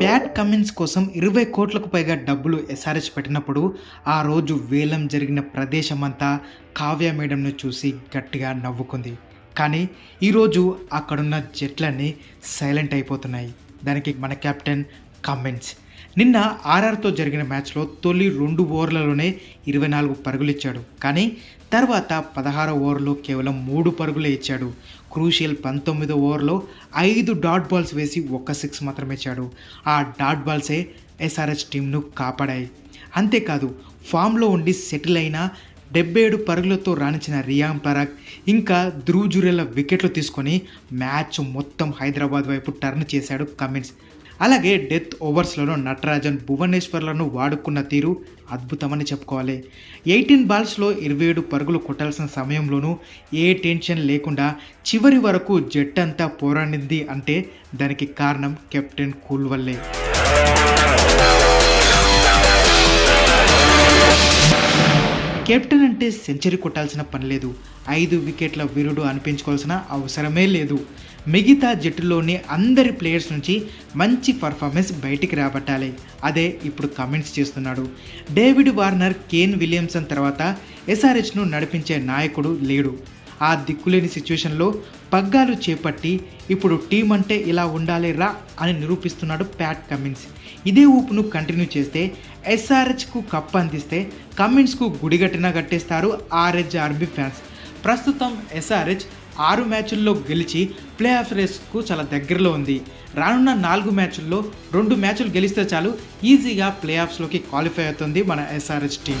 Pat Cummins కోసం ఇరవై కోట్లకు పైగా డబ్బులు ఎస్ఆర్హెచ్ పెట్టినప్పుడు ఆ రోజు వేలం జరిగిన ప్రదేశమంతా కావ్య మేడంను చూసి గట్టిగా నవ్వుకుంది. కానీ ఈరోజు అక్కడున్న జట్లన్నీ సైలెంట్ అయిపోతున్నాయి. దానికి మన కెప్టెన్ కమిన్స్. నిన్న ఆర్ఆర్తో జరిగిన మ్యాచ్లో తొలి రెండు ఓవర్లలోనే ఇరవై నాలుగు పరుగులు ఇచ్చాడు. కానీ తర్వాత పదహారో ఓవర్లో కేవలం మూడు పరుగులే ఇచ్చాడు. క్రూషియల్ పంతొమ్మిదో ఓవర్లో ఐదు డాట్ బాల్స్ వేసి ఒక్క సిక్స్ మాత్రమే ఇచ్చాడు. ఆ డాట్ బాల్సే ఎస్ఆర్హెచ్ టీంను కాపాడాయి. అంతేకాదు ఫామ్లో ఉండి సెటిల్ అయిన డెబ్బై ఏడు పరుగులతో రాణించిన రియాన్ పరాగ్ ఇంకా ధ్రువ్ జురేల వికెట్లు తీసుకొని మ్యాచ్ మొత్తం హైదరాబాద్ వైపు టర్న్ చేశాడు కమిన్స్. అలాగే డెత్ ఓవర్స్లలో నటరాజన్ భువనేశ్వర్లను వాడుకున్న తీరు అద్భుతమని చెప్పుకోవాలి. ఎయిటీన్ బాల్స్లో ఇరవై ఏడు పరుగులు కొట్టాల్సిన సమయంలోనూ ఏ టెన్షన్ లేకుండా చివరి వరకు జట్టంతా పోరాడింది అంటే దానికి కారణం కెప్టెన్ కూల్ వల్లే కెప్టెన్ అంటే సెంచరీ కొట్టాల్సిన పని లేదు. ఐదు వికెట్ల వీరుడు అనిపించుకోవాల్సిన అవసరమే లేదు. మిగతా జట్టులోని అందరి ప్లేయర్స్ నుంచి మంచి పర్ఫార్మెన్స్ బయటికి రాబట్టాలి. అదే ఇప్పుడు కమెంట్స్ చేస్తున్నాడు. డేవిడ్ వార్నర్ కేన్ విలియమ్సన్ తర్వాత ఎస్ఆర్హెచ్ను నడిపించే నాయకుడు లేడు. ఆ దిక్కులేని సిచ్యువేషన్లో పగ్గాలు చేపట్టి ఇప్పుడు టీం అంటే ఇలా ఉండాలి రా అని నిరూపిస్తున్నాడు ప్యాట్ కమిన్స్. ఇదే ఊపును కంటిన్యూ చేస్తే ఎస్ఆర్హెచ్కు కప్ అందిస్తే కమిన్స్కు గుడిగట్టిన కట్టేస్తారు ఆర్హెచ్ ఆర్బీ ఫ్యాన్స్. ప్రస్తుతం ఎస్ఆర్హెచ్ ఆరు మ్యాచుల్లో గెలిచి ప్లే ఆఫ్ రేస్కు చాలా దగ్గరలో ఉంది. రానున్న నాలుగు మ్యాచుల్లో రెండు మ్యాచ్లు గెలిస్తే చాలు ఈజీగా ప్లే ఆఫ్స్లోకి క్వాలిఫై అవుతుంది మన ఎస్ఆర్హెచ్ టీం.